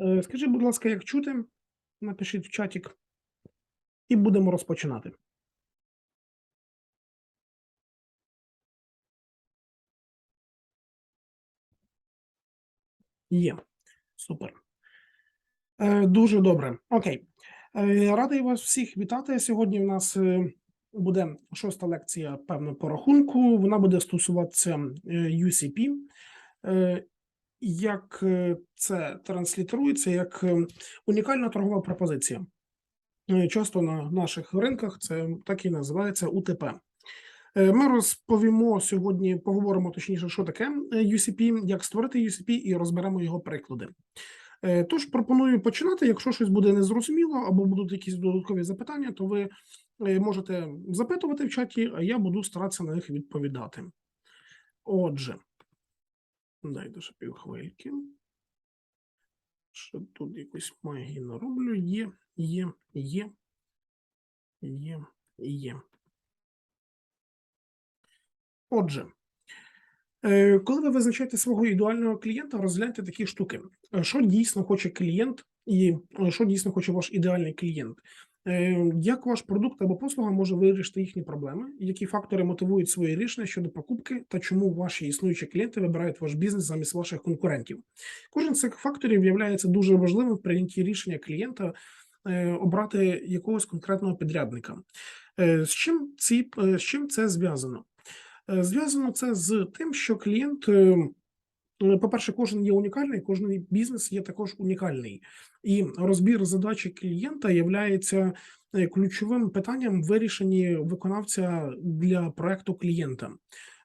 Е, Скажи, будь ласка, як чути? Напишіть в чатик. І будемо розпочинати. Є. Супер. Е, Дуже добре. Окей. Е, Радий вас всіх вітати. Сьогодні у нас буде шоста лекція, певно, по рахунку. Вона буде стосуватися UCP. Як е, це транслітерується як е, унікальна торгова пропозиція. Е, Часто на наших ринках це так і називається УТП. Ми розповімо сьогодні, поговоримо точніше, що таке UCP, як створити UCP і розберемо його приклади. Тож пропоную починати. Якщо щось буде незрозуміло або будуть якісь додаткові запитання, то ви можете запитувати в чаті, а я буду старатися на них відповідати. Отже, дайте ще півхвильки. Що тут якусь магію нароблю? Є, є, є, є, є. Отже, е, коли ви визначаєте свого ідеального клієнта, розгляньте такі штуки. Е, Що дійсно хоче клієнт, і е, що дійсно хоче ваш ідеальний клієнт? Е, Як ваш продукт або послуга може вирішити їхні проблеми? Які фактори мотивують свої рішення щодо покупки та чому ваші існуючі клієнти вибирають ваш бізнес замість ваших конкурентів? Кожен з цих факторів є дуже важливим в прийнятті рішення клієнта е, обрати якогось конкретного підрядника. Е, З чим ці з чим це зв'язано? Зв'язано це з тим, що клієнт, по-перше, кожен є унікальний, кожен бізнес є також унікальний, і розбір задачі клієнта є ключовим питанням вирішенні виконавця для проекту клієнта.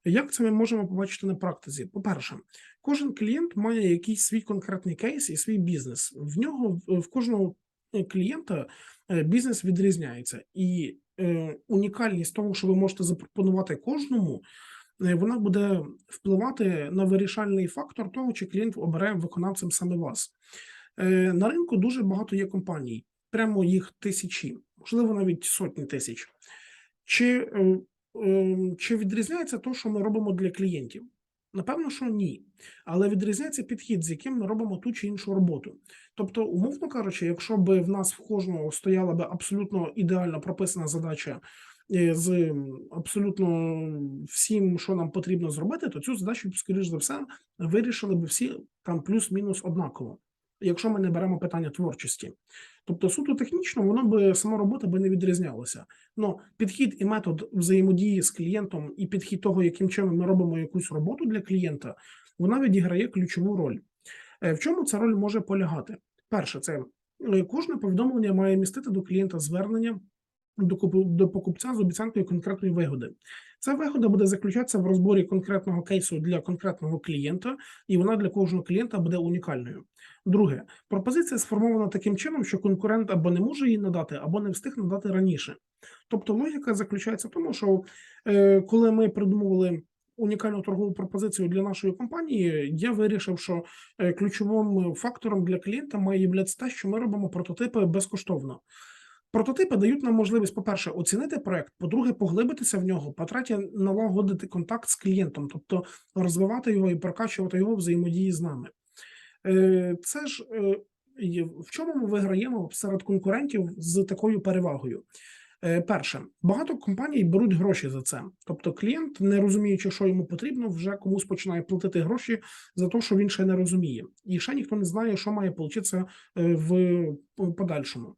Як це ми можемо побачити на практиці? По-перше, кожен клієнт має якийсь свій конкретний кейс і свій бізнес. В нього в кожного е, клієнта е, бізнес відрізняється, і е, унікальність того, що ви можете запропонувати кожному, е, вона буде впливати на вирішальний фактор того, чи клієнт обере виконавцем саме вас. Е, На ринку дуже багато є компаній, прямо їх тисячі, можливо, навіть сотні тисяч. Чи, е, е, чи відрізняється те, що ми робимо для клієнтів? Напевно, що ні. Але відрізняється підхід, з яким ми робимо ту чи іншу роботу. Тобто, умовно кажучи, якщо б в нас в кожного стояла б абсолютно ідеально прописана задача е, з абсолютно всім, що нам потрібно зробити, то цю задачу, скоріш за все, вирішили б всі там плюс-мінус однаково, якщо ми не беремо питання творчості. Тобто, суто технічно, воно би сама робота би не відрізнялася. Ну, підхід і метод взаємодії з клієнтом, і підхід того, яким чином ми робимо якусь роботу для клієнта, вона відіграє ключову роль. Е, В чому ця роль може полягати? Перше, це е, кожне повідомлення має містити до клієнта звернення до покупця з обіцянкою конкретної вигоди. Ця вигода буде заключатися в розборі конкретного кейсу для конкретного клієнта, і вона для кожного клієнта буде унікальною. Друге, пропозиція сформована таким чином, що конкурент або не може її надати, або не встиг надати раніше. Тобто логіка заключається в тому, що е, коли ми придумували унікальну торгову пропозицію для нашої компанії, я вирішив, що е, ключовим фактором для клієнта має являтися те, що ми робимо прототипи безкоштовно. Прототипи дають нам можливість, по-перше, оцінити проект, по-друге, поглибитися в нього, по-третє, налагодити контакт з клієнтом, тобто розвивати його і прокачувати його взаємодії з нами. Е, Це ж е, в чому ми виграємо серед конкурентів з такою перевагою? Е, Перше, багато компаній беруть гроші за це. Тобто, клієнт, не розуміючи, що йому потрібно, вже комусь починає платити гроші за те, що він ще не розуміє, і ще ніхто не знає, що має получитися в подальшому.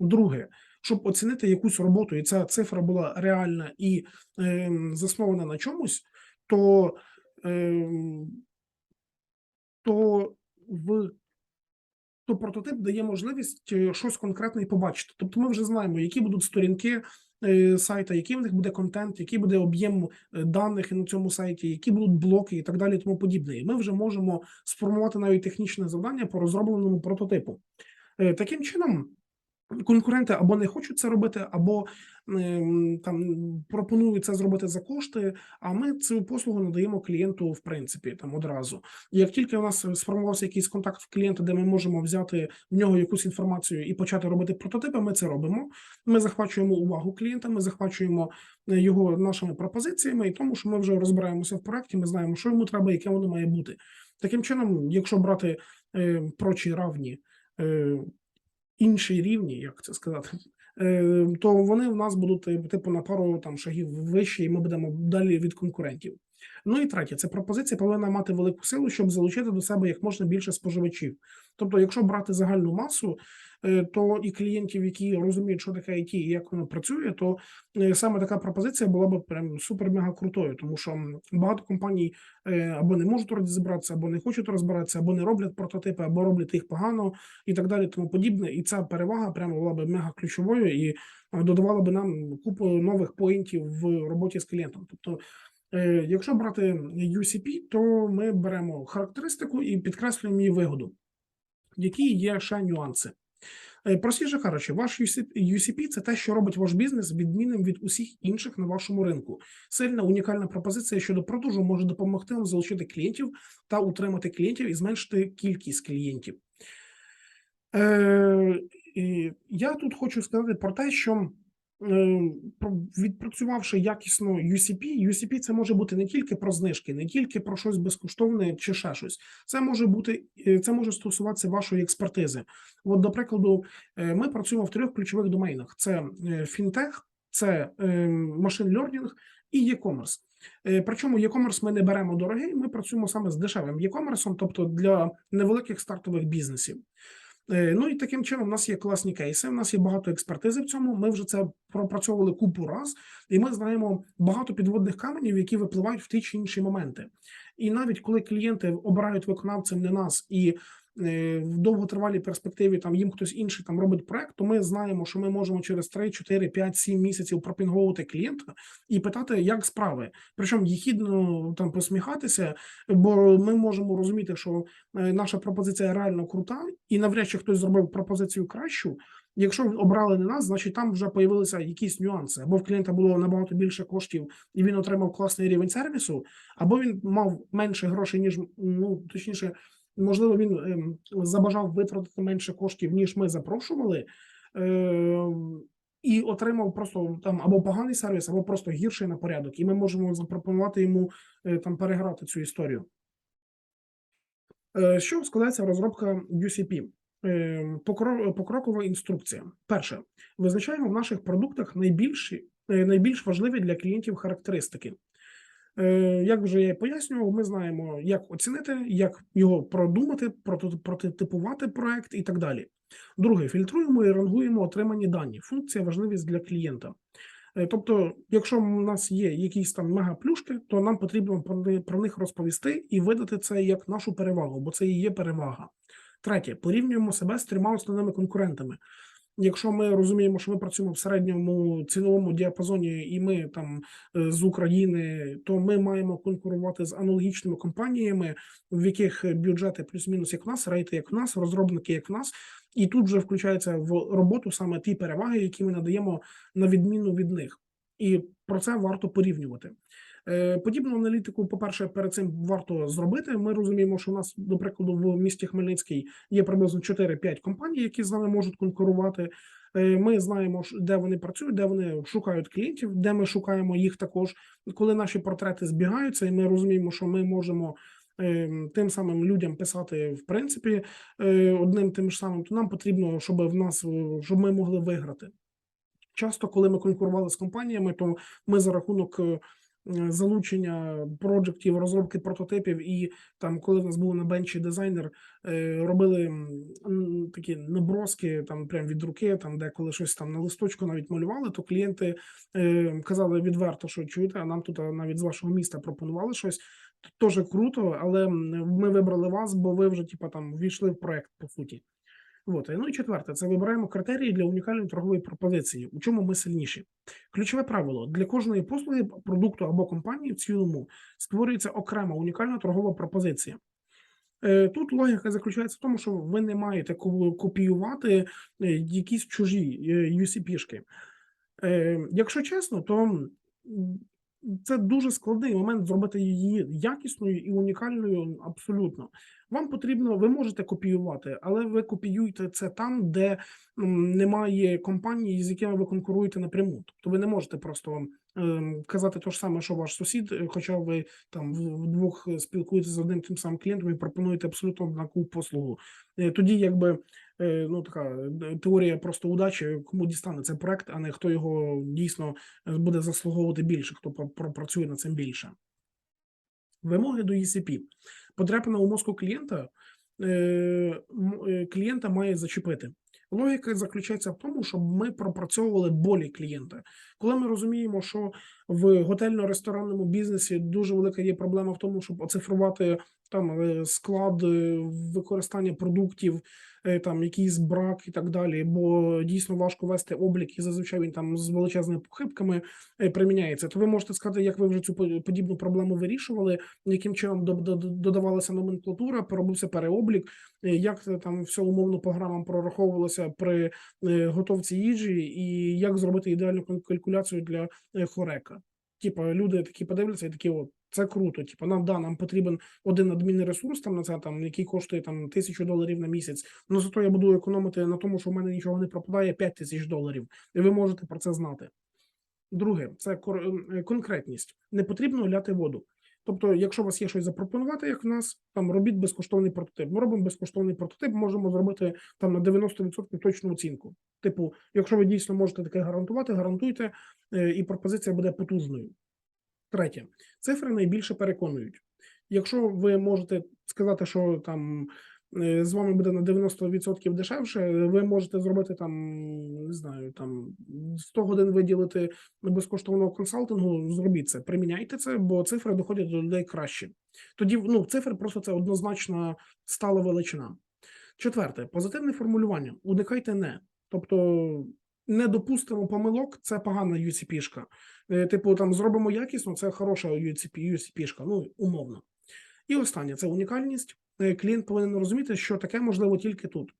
Друге, щоб оцінити якусь роботу, і ця цифра була реальна і ем, заснована на чомусь, то, ем, то в то прототип дає можливість е, щось конкретне і побачити. Тобто, ми вже знаємо, які будуть сторінки е, сайта, який в них буде контент, який буде об'єм е, даних на цьому сайті, які будуть блоки і так далі, тому подібне. І ми вже можемо сформувати навіть технічне завдання по розробленому прототипу. Е, Таким чином, конкуренти або не хочуть це робити, або ем, там пропонують це зробити за кошти. А ми цю послугу надаємо клієнту в принципі там одразу. Як тільки у нас сформувався якийсь контакт в клієнта, де ми можемо взяти в нього якусь інформацію і почати робити прототипи, ми це робимо. Ми захвачуємо увагу клієнта, ми захвачуємо е, його нашими пропозиціями, і тому що ми вже розбираємося в проекті. Ми знаємо, що йому треба, яке воно має бути. Таким чином, якщо брати е, прочі равні, е, інші рівні, як це сказати, е, то вони в нас будуть е, типу на пару там шагів вище, і ми будемо далі від конкурентів. Ну і третє, це пропозиція повинна мати велику силу, щоб залучити до себе як можна більше споживачів. Тобто, якщо брати загальну масу, то і клієнтів, які розуміють, що таке IT і як воно працює, то е, саме така пропозиція була б прям супер-мега крутою, тому що багато компаній е, або не можуть розібратися, або не хочуть розбиратися, або не роблять прототипи, або роблять їх погано і так далі, тому подібне. І ця перевага прямо була б мега ключовою і е, додавала би нам купу нових поінтів в роботі з клієнтом. Тобто, е, якщо брати UCP, то ми беремо характеристику і підкреслюємо її вигоду. Які є ще нюанси? Е, Простіше кажучи, ваш UCP це те, що робить ваш бізнес відмінним від усіх інших на вашому ринку. Сильна унікальна пропозиція щодо продажу може допомогти вам залучити клієнтів та утримати клієнтів і зменшити кількість клієнтів. Е, я тут хочу сказати про те, що відпрацювавши якісно UCP, UCP це може бути не тільки про знижки, не тільки про щось безкоштовне чи ще щось. Це може бути е, це може стосуватися вашої експертизи. От, до прикладу, е, ми працюємо в трьох ключових домейнах: це е, фінтех, це машин learning і e-commerce. Е, Причому e-commerce ми не беремо дорогий, ми працюємо саме з дешевим e-commerce, тобто для невеликих стартових бізнесів. Е, Ну і таким чином, у нас є класні кейси, у нас є багато експертизи в цьому. Ми вже це пропрацьовували купу раз, і ми знаємо багато підводних каменів, які випливають в ті чи інші моменти. І навіть коли клієнти обирають виконавцем не нас і в довготривалій перспективі там їм хтось інший там робить проект, то ми знаємо, що ми можемо через 3, 4, 5, 7 місяців пропінговувати клієнта і питати, як справи. Причому їхідно там посміхатися, бо ми можемо розуміти, що е, наша пропозиція реально крута, і навряд чи хтось зробив пропозицію кращу. Якщо обрали не нас, значить там вже появилися якісь нюанси. Або в клієнта було набагато більше коштів, і він отримав класний рівень сервісу, або він мав менше грошей, ніж ну точніше, можливо, він ем, забажав витратити менше коштів, ніж ми запрошували. Е, і отримав просто там або поганий сервіс, або просто гірший на порядок, і ми можемо запропонувати йому е, там переграти цю історію. Е, Що складається розробка UCP? Е, Покрокова інструкція. Перше, визначаємо в наших продуктах найбільші, е, найбільш важливі для клієнтів характеристики. Е, Як вже я пояснював, ми знаємо, як оцінити, як його продумати, прото- прототипувати проект і так далі. Друге, фільтруємо і рангуємо отримані дані. Функція важливість для клієнта. Е, Тобто, якщо в нас є якісь там мегаплюшки, то нам потрібно про них розповісти і видати це як нашу перевагу, бо це і є перевага. Третє, порівнюємо себе з трьома основними конкурентами. Якщо ми розуміємо, що ми працюємо в середньому ціновому діапазоні, і ми там е, з України, то ми маємо конкурувати з аналогічними компаніями, в яких бюджети плюс-мінус як в нас, рейти як в нас, розробники як в нас, і тут вже включається в роботу саме ті переваги, які ми надаємо на відміну від них, і про це варто порівнювати. Е, Подібну аналітику, по-перше, перед цим варто зробити. Ми розуміємо, що у нас, до прикладу, в місті Хмельницький є приблизно 4-5 компаній, які з нами можуть конкурувати. Е, Ми знаємо, де вони працюють, де вони шукають клієнтів, де ми шукаємо їх також. Коли наші портрети збігаються, і ми розуміємо, що ми можемо е, тим самим людям писати в принципі одним тим ж самим, то нам потрібно, щоб в нас щоб ми могли виграти. Часто, коли ми конкурували з компаніями, то ми за рахунок залучення проджектів, розробки прототипів, і там, коли в нас був на бенчі дизайнер, е, робили такі наброски, там прям від руки, там де коли щось там на листочку навіть малювали, то клієнти е, казали відверто, що чуєте, а нам тут навіть з вашого міста пропонували щось. Теж круто, але ми вибрали вас, бо ви вже типа там ввійшли в проект по суті. От, ну і четверте, це вибираємо критерії для унікальної торгової пропозиції. У чому ми сильніші? Ключове правило для кожної послуги, продукту або компанії в цілому створюється окрема унікальна торгова пропозиція. Е, Тут логіка заключається в тому, що ви не маєте копіювати е, якісь чужі UCP-шки. Е, Якщо чесно, то це дуже складний момент зробити її якісною і унікальною абсолютно. Вам потрібно, ви можете копіювати, але ви копіюєте це там, де немає компаній, з якими ви конкуруєте напряму. Тобто ви не можете просто ем, казати те ж саме, що ваш сусід, е, хоча ви там вдвох спілкуєтеся з одним тим самим клієнтом і пропонуєте абсолютно однакову послугу. Е, Тоді, якби ну така е, теорія просто удачі, кому дістане цей проект, а не хто його дійсно е, буде заслуговувати більше, хто пр- пропрацює над цим більше. Вимоги до ECP. Потрапина у мозку клієнта е, е, клієнта має зачепити. Логіка заключається в тому, щоб ми пропрацьовували болі клієнта. Коли ми розуміємо, що в готельно-ресторанному бізнесі дуже велика є проблема в тому, щоб оцифрувати там е, склад використання продуктів, е, там якийсь брак і так далі, бо дійсно важко вести облік, і зазвичай він там з величезними похибками е, приміняється. То ви можете сказати, як ви вже цю подібну проблему вирішували, яким чином до- до- додавалася номенклатура, поробився переоблік, як там все умовно по грамам прораховувалося при готовці їжі, і як зробити ідеальну калькуляцію для хорека. Типа люди такі подивляться і такі, от це круто. Типа, нам да, нам потрібен один адмінний ресурс там на це, там який коштує там тисячу доларів на місяць. Ну зато я буду економити на тому, що в мене нічого не пропадає 5 тисяч доларів. І ви можете про це знати. Друге, це кор- е, конкретність. Не потрібно ляти воду. Тобто, якщо у вас є щось запропонувати, як в нас, там робіть безкоштовний прототип. Ми робимо безкоштовний прототип, можемо зробити там на 90% точну оцінку. Типу, якщо ви дійсно можете таке гарантувати, гарантуйте, е, і пропозиція буде потужною. Третє, цифри найбільше переконують. Якщо ви можете сказати, що там е, з вами буде на 90% дешевше, ви можете зробити там, не знаю, там 100 годин виділити безкоштовного консалтингу. Зробіть це, приміняйте це, бо цифри доходять до людей краще. Тоді ну, цифри просто це однозначно стала величина. Четверте, позитивне формулювання. Уникайте не. Тобто не допустимо помилок, це погана UCP-шка. Е, Типу, там зробимо якісно, це хороша UCP, UCP-шка, ну умовно. І останнє це унікальність. Е, Клієнт повинен розуміти, що таке можливо тільки тут.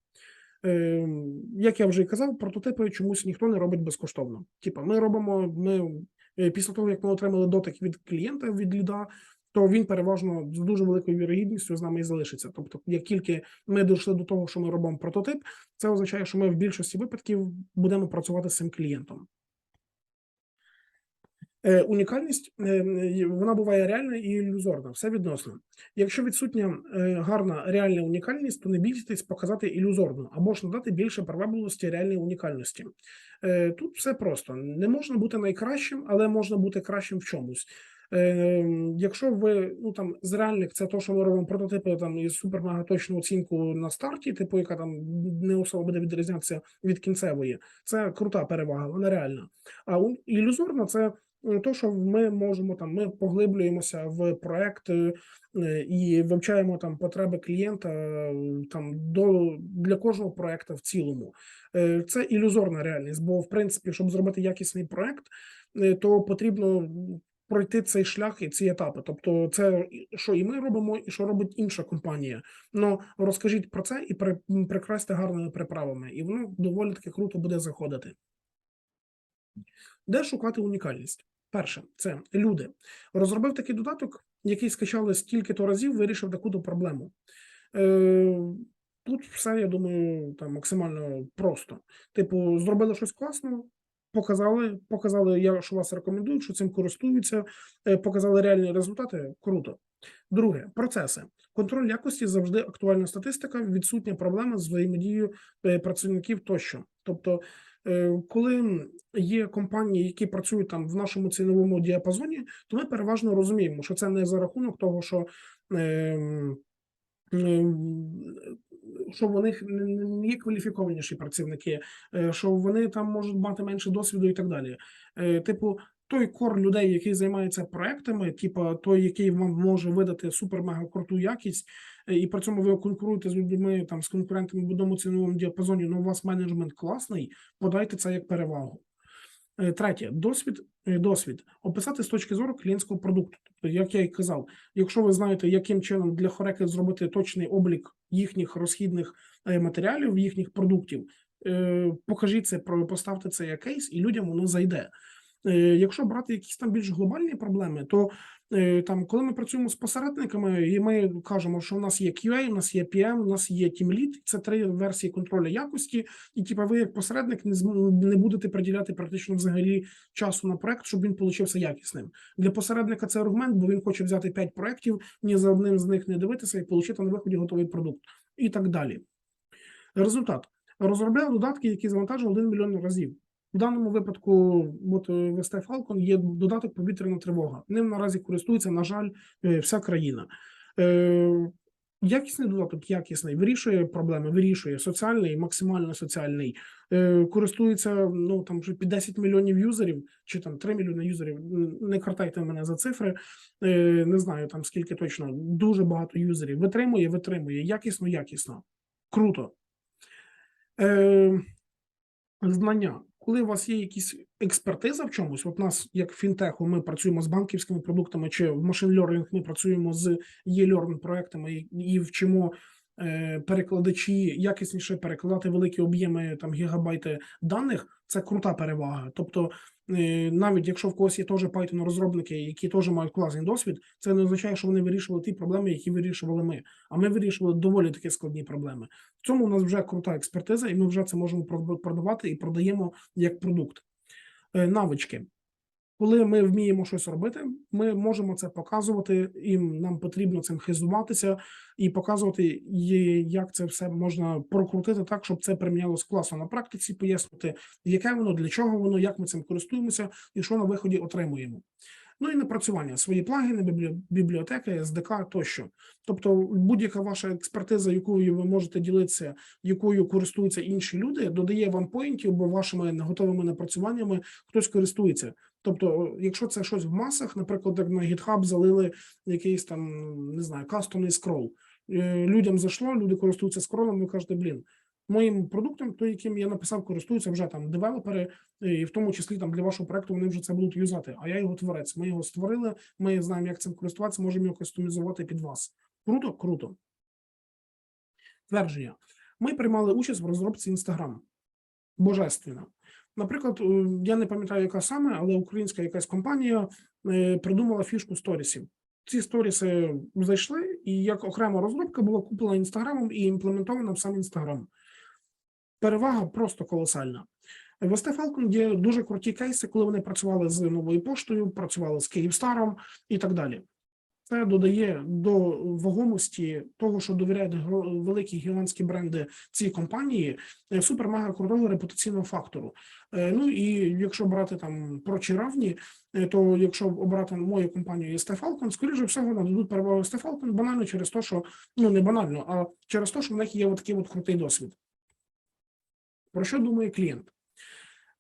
Е, Як я вже і казав, прототипи чомусь ніхто не робить безкоштовно. Типа, ми робимо, ми е, після того, як ми отримали дотик від клієнта від ліда, то він переважно з дуже великою вірогідністю з нами і залишиться. Тобто, як тільки ми дійшли до того, що ми робимо прототип, це означає, що ми в більшості випадків будемо працювати з цим клієнтом. Е, Унікальність е, е, вона буває реальна і ілюзорна, все відносно. Якщо відсутня гарна реальна унікальність, то не бійтесь показати ілюзорну або ж надати більше привабливості реальної унікальності. Тут все просто не можна бути найкращим, але можна бути кращим в чомусь. Е, Якщо ви ну там зреальник, це то, що ми робимо прототипи там із супер точну оцінку на старті, типу, яка там не особо буде відрізнятися від кінцевої. Це крута перевага, вона реальна. А ілюзорна це е, то, що ми можемо там, ми поглиблюємося в проект е, і вивчаємо там потреби клієнта е, там до для кожного проекту в цілому. Це ілюзорна реальність, бо в принципі, щоб зробити якісний проект, то потрібно пройти цей шлях і ці етапи. Тобто, це що і ми робимо, і що робить інша компанія. Ну розкажіть про це і при, прикрасьте гарними приправами, і воно доволі таки круто буде заходити. Де шукати унікальність? Перше, це люди. Розробив такий додаток, який скачали стільки-то разів, вирішив таку-то проблему. Е, тут все, я думаю, там максимально просто. Типу, зробили щось класно, показали, показали, я, що вас рекомендують, що цим користуються, е, показали реальні результати. Круто. Друге, процеси. Контроль якості завжди актуальна статистика, відсутня проблема з взаємодією е, працівників тощо. Тобто, е, коли є компанії, які працюють там в нашому ціновому діапазоні, то ми переважно розуміємо, що це не за рахунок того, що. Що в них не- не не є кваліфікованіші працівники, е, що вони там можуть мати менше досвіду і так далі. Е, Типу, той кор людей, який займається проектами, типу той, який вам може видати супер-мега круту якість, е, і при цьому ви конкуруєте з людьми там з конкурентами в одному ціновому діапазоні, ну у вас менеджмент класний, подайте це як перевагу. Е, Третє, досвід, е, досвід описати з точки зору клієнтського продукту. Тобто, як я і казав, якщо ви знаєте, яким чином для хореки зробити точний облік їхніх розхідних е, матеріалів, їхніх продуктів, покажіть це, поставте це як кейс, і людям воно зайде. Якщо брати якісь там більш глобальні проблеми, то Там, коли ми працюємо з посередниками, і ми кажемо, що в нас є QA, у нас є PM, у нас є Team Lead, це три версії контролю якості, і типа ви як посередник не не будете приділяти практично взагалі часу на проект, щоб він получився якісним. Для посередника це аргумент, бо він хоче взяти 5 проєктів, ні за одним з них не дивитися і отримати на виході готовий продукт, і так далі. Результат розробляв додатки, які завантажили 1 мільйон разів. В даному випадку, от е, в Falcon є додаток повітряна тривога. Ним наразі користується, на жаль, е, вся країна. Е, Якісний додаток, якісний, вирішує проблеми, вирішує соціальний, максимально соціальний. Користується ну там вже під 10 мільйонів юзерів, чи там 3 мільйони юзерів. Не картайте мене за цифри. Не знаю там скільки точно. Дуже багато юзерів. Витримує, витримує, якісно, якісно. Круто. Знання. Коли у вас є якісь експертиза в чомусь, от нас, як фінтеху, ми працюємо з банківськими продуктами, чи в машин learning ми працюємо з e-learning проектами і, вчимо перекладачі якісніше перекладати великі об'єми там гігабайти даних. Це крута перевага. Тобто, е, навіть якщо в когось є теж Python розробники, які теж мають класний досвід, це не означає, що вони вирішували ті проблеми, які вирішували ми. А ми вирішували доволі такі складні проблеми. В цьому у нас вже крута експертиза, і ми вже це можемо продавати і продаємо як продукт. Е, Навички. Коли ми вміємо щось робити, ми можемо це показувати, і нам потрібно цим хизуватися і показувати, як це все можна прокрутити так, щоб це примінялось класно на практиці, пояснити, яке воно, для чого воно, як ми цим користуємося і що на виході отримуємо. Ну і напрацювання свої плагіни, біблі- бібліотеки, SDK тощо. Тобто, будь-яка ваша експертиза, якою ви можете ділитися, якою користуються інші люди, додає вам поінтів, бо вашими готовими напрацюваннями хтось користується. Тобто, якщо це щось в масах, наприклад, як на GitHub залили якийсь там не знаю, кастомний скрол. Е, Людям зайшло, люди користуються скролом, ви кажете, блін. Моїм продуктом, той, яким я написав, користуються вже там девелопери, і в тому числі там для вашого проекту вони вже це будуть юзати. А я його творець. Ми його створили, ми знаємо, як цим користуватися, можемо його кастомізувати під вас. Круто, круто. Твердження. Ми приймали участь в розробці Instagram. Божественно. Наприклад, я не пам'ятаю, яка саме, але українська якась компанія е, придумала фішку сторісів. Ці сторіси зайшли, і як окрема розробка була куплена інстаграмом і імплементована в сам інстаграм. Перевага просто колосальна. В ST Falcon є дуже круті кейси, коли вони працювали з новою поштою, працювали з Київстаром і так далі. Це додає до вагомості того, що довіряють великі гігантські бренди цій компанії, е, супер-мега крутого репутаційного фактору. Е, Ну і якщо брати там прочі равні, е, то якщо обрати мою компанію ST Falcon, скоріше всього нададуть перевагу ST Falcon банально через те, що ну не банально, а через те, що в них є такий от крутий досвід. Про що думає клієнт?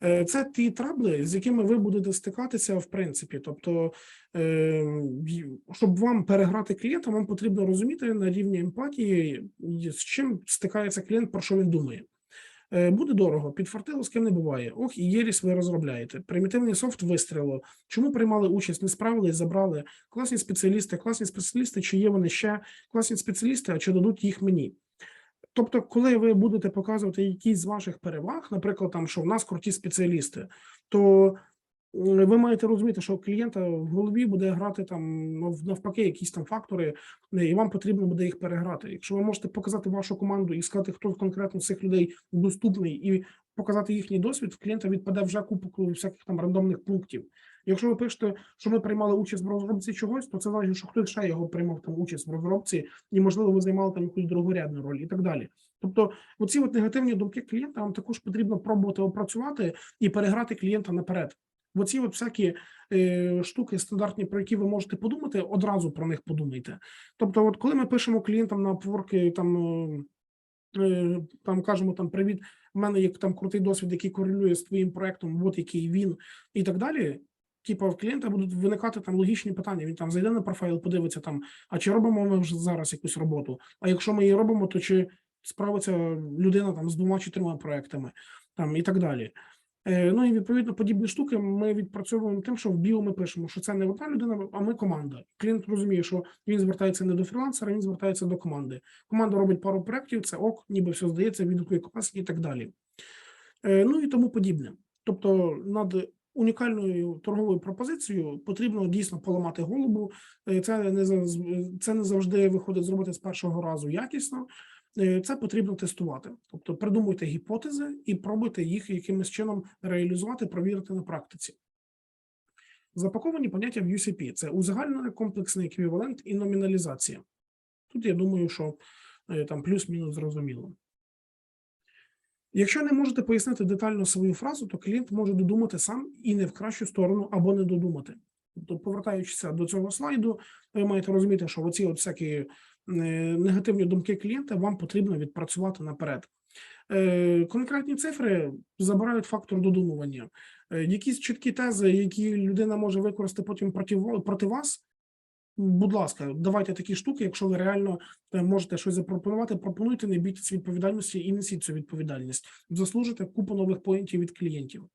Е, Це ті трабли, з якими ви будете стикатися в принципі. Тобто, е, щоб вам переграти клієнта, вам потрібно розуміти на рівні емпатії, з чим стикається клієнт, про що він думає. Е, Буде дорого, підфартило з ким не буває. Ох, і єріс ви розробляєте. Примітивний софт вистрілило. Чому приймали участь? Не справились, забрали. Класні спеціалісти, класні спеціалісти, чи є вони ще класні спеціалісти, а чи дадуть їх мені? Тобто, коли ви будете показувати якісь з ваших переваг, наприклад, там, що в нас круті спеціалісти, то ви маєте розуміти, що клієнта в голові буде грати там навпаки якісь там фактори, е, і вам потрібно буде їх переграти. Якщо ви можете показати вашу команду і сказати, хто конкретно з цих людей доступний, і показати їхній досвід, клієнта відпаде вже купу всяких там рандомних пунктів. Якщо ви пишете, що ми приймали участь в розробці чогось, то це значить, що хтось ще його приймав там участь в розробці, і можливо ви займали там якусь другорядну роль і так далі. Тобто, оці от негативні думки клієнта вам також потрібно пробувати опрацювати і переграти клієнта наперед. Оці от всякі е, штуки стандартні, про які ви можете подумати, одразу про них подумайте. Тобто, от коли ми пишемо клієнтам на Upwork, там. е, е, Там кажемо там привіт, в мене є там крутий досвід, який корелює з твоїм проектом, от який він, і так далі. Типа в клієнта будуть виникати там логічні питання. Він там зайде на профайл, подивиться там, а чи робимо ми вже зараз якусь роботу? А якщо ми її робимо, то чи справиться людина там з двома чи трьома проектами, там і так далі. Е, ну і відповідно подібні штуки ми відпрацьовуємо тим, що в біо ми пишемо, що це не одна людина, а ми команда. Клієнт розуміє, що він звертається не до фрілансера, він звертається до команди. Команда робить пару проєктів, це ок, ніби все здається, відгукує клас і так далі. Е, ну і тому подібне. Тобто над унікальною торговою пропозицією потрібно дійсно поламати голову. Е, Це не це не завжди виходить зробити з першого разу якісно. Е, Це потрібно тестувати. Тобто придумуйте гіпотези і пробуйте їх якимось чином реалізувати, провірити на практиці. Запаковані поняття в UCP – це узагальнений комплексний еквівалент і номіналізація. Тут я думаю, що е, там плюс-мінус зрозуміло. Якщо не можете пояснити детально свою фразу, то клієнт може додумати сам і не в кращу сторону або не додумати. Тобто, повертаючися до цього слайду, ви маєте розуміти, що оці от всякі е, негативні думки клієнта вам потрібно відпрацювати наперед. Е, Конкретні цифри забирають фактор додумування. Е, Якісь чіткі тези, які людина може використати потім проти, проти вас. Будь ласка, давайте такі штуки, якщо ви реально е, можете щось запропонувати, пропонуйте, не бійтесь відповідальності і несіть цю відповідальність. Заслужите купу нових поінтів від клієнтів.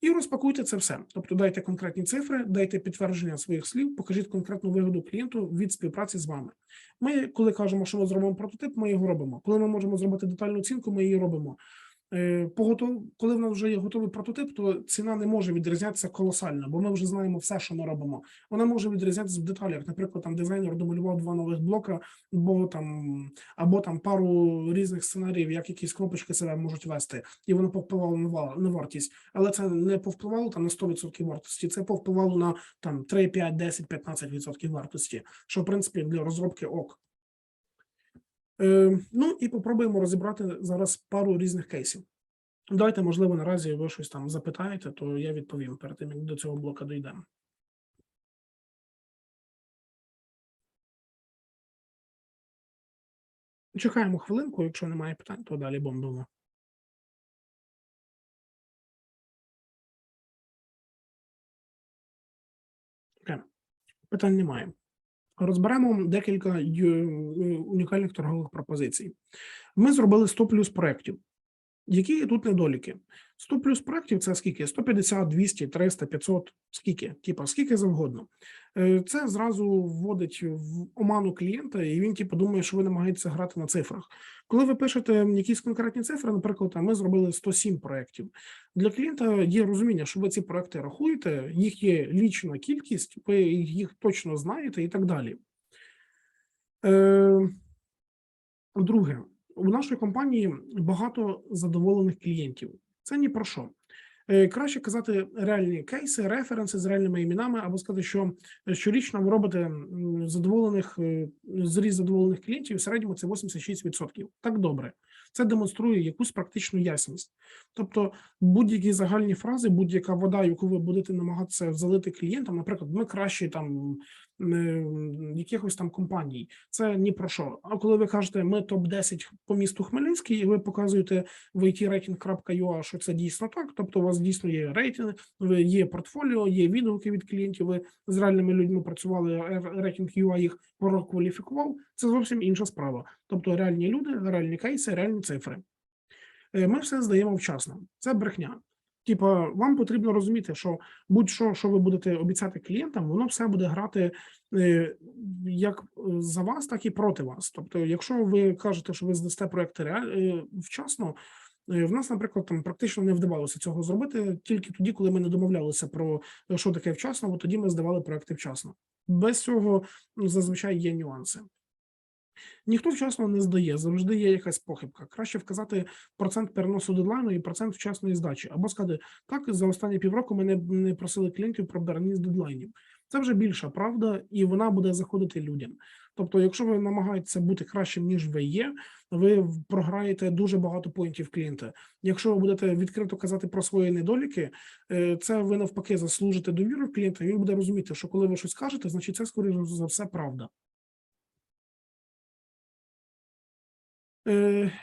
І розпакуйте це все. Тобто дайте конкретні цифри, дайте підтвердження своїх слів, покажіть конкретну вигоду клієнту від співпраці з вами. Ми, коли кажемо, що ми зробимо прототип, ми його робимо. Коли ми можемо зробити детальну оцінку, ми її робимо. Е, По готов... Коли в нас вже є готовий прототип, то ціна не може відрізнятися колосально, бо ми вже знаємо все, що ми робимо. Вона може відрізнятися в деталях. Наприклад, там дизайнер домалював два нових блока, бо там або там пару різних сценаріїв, як якісь кнопочки себе можуть вести, і воно повпливало на на вартість. Але це не повпливало там на 100% вартості. Це повпливало на там 3, 5, 10, 15% вартості, що в принципі для розробки ок. Е, ну і попробуємо розібрати зараз пару різних кейсів. Давайте, можливо, наразі ви щось там запитаєте, то я відповім перед тим, як до цього блока дійдемо. Чекаємо хвилинку, якщо немає питань, то далі бомбимо. Окей. Питань немає. Розберемо декілька е, унікальних торгових пропозицій. Ми зробили 100 плюс проєктів. Які тут недоліки? 100 плюс проєктів це скільки? 150, 200, 300, 500, скільки? Типа, скільки завгодно. Е, Це зразу вводить в оману клієнта, і він типу думає, що ви намагаєтеся грати на цифрах. Коли ви пишете якісь конкретні цифри, наприклад, там, ми зробили 107 проєктів. Для клієнта є розуміння, що ви ці проекти рахуєте, їх є лічна кількість, ви їх точно знаєте і так далі. Е, Друге, у нашої компанії багато задоволених клієнтів. Це ні про що. Е, Краще казати реальні кейси, референси з реальними іменами, або сказати, що щорічно ви робите задоволених е, зріз задоволених клієнтів. В середньому це 86%. Так добре. Це демонструє якусь практичну ясність. Тобто, будь-які загальні фрази, будь-яка вода, яку ви будете намагатися залити клієнтам, наприклад, ми краще там е, якихось там компаній. Це ні про що. А коли ви кажете, ми топ 10 по місту Хмельницький, і ви показуєте в itrating.ua, що це дійсно так. Тобто, у вас дійсно є рейтинг, є портфоліо, є відгуки від клієнтів. Ви з реальними людьми працювали. рейтинг UA їх прокваліфікував. Це зовсім інша справа. Тобто, реальні люди, реальні кейси, реальні цифри. Е, Ми все здаємо вчасно. Це брехня. Типа, вам потрібно розуміти, що будь-що, що ви будете обіцяти клієнтам, воно все буде грати е, як за вас, так і проти вас. Тобто, якщо ви кажете, що ви здасте проекти реаль... е, вчасно, е, в нас, наприклад, там практично не вдавалося цього зробити тільки тоді, коли ми не домовлялися про що таке вчасно, бо тоді ми здавали проекти вчасно. Без цього ну, зазвичай є нюанси. Ніхто вчасно не здає, завжди є якась похибка. Краще вказати процент переносу дедлайну і процент вчасної здачі, або сказати, так, за останні півроку ми не, не просили клієнтів про переніс дедлайнів. Це вже більша правда, і вона буде заходити людям. Тобто, якщо ви намагаєтеся бути кращим, ніж ви є, ви програєте дуже багато поінтів клієнта. Якщо ви будете відкрито казати про свої недоліки, е, це ви навпаки заслужите довіру клієнта. і Він буде розуміти, що коли ви щось кажете, значить це скоріше за все правда.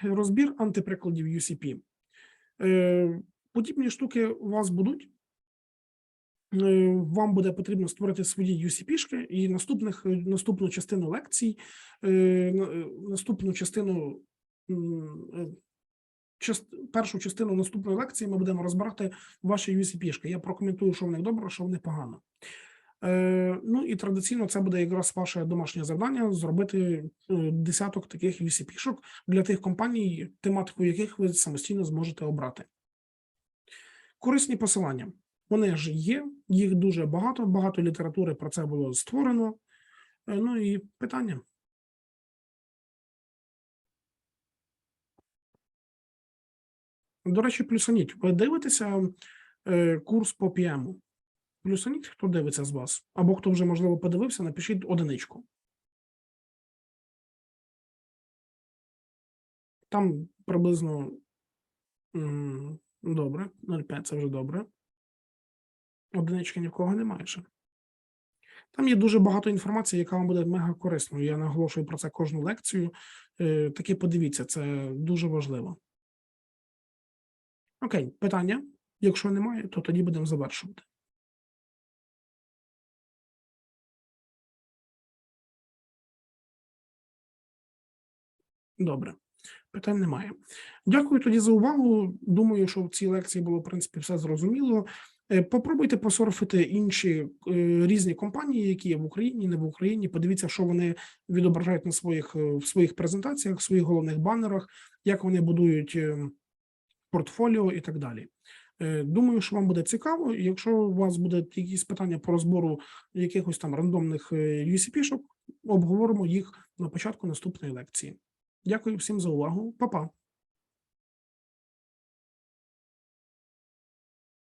Розбір антиприкладів UCP. Е, Подібні штуки у вас будуть. Е, Вам буде потрібно створити свої UCP-шки і наступних наступну частину лекцій, е, на- е, наступну частину е, част- першу частину наступної лекції ми будемо розбирати ваші UCP-шки. Я прокоментую, що в них добре, що в них погано. Е, ну і традиційно це буде якраз ваше домашнє завдання зробити е, десяток таких UCP-шок для тих компаній, тематику яких ви самостійно зможете обрати. Корисні посилання. Вони ж є, їх дуже багато, багато літератури про це було створено. Е, Ну і питання. До речі, плюсаніть. Ви дивитеся курс по PM? Плюсаніть, хто дивиться з вас? Або хто вже, можливо, подивився, напишіть одиничку. Там приблизно добре, 0,5 це вже добре. Одинички ні в кого немає ще. Там є дуже багато інформації, яка вам буде мега корисною. Я наголошую про це кожну лекцію. Е, Таки подивіться, це дуже важливо. Окей, питання. Якщо немає, то тоді будемо завершувати. Добре, питань немає. Дякую тоді за увагу. Думаю, що в цій лекції було в принципі все зрозуміло. Е, Попробуйте посорфити інші е, різні компанії, які є в Україні, не в Україні. Подивіться, що вони відображають на своїх е, в своїх презентаціях, в своїх головних банерах, як вони будують портфоліо і так далі. Думаю, що вам буде цікаво. Якщо у вас будуть якісь питання по розбору якихось там рандомних UCP-шок, обговоримо їх на початку наступної лекції. Дякую всім за увагу. Па-па.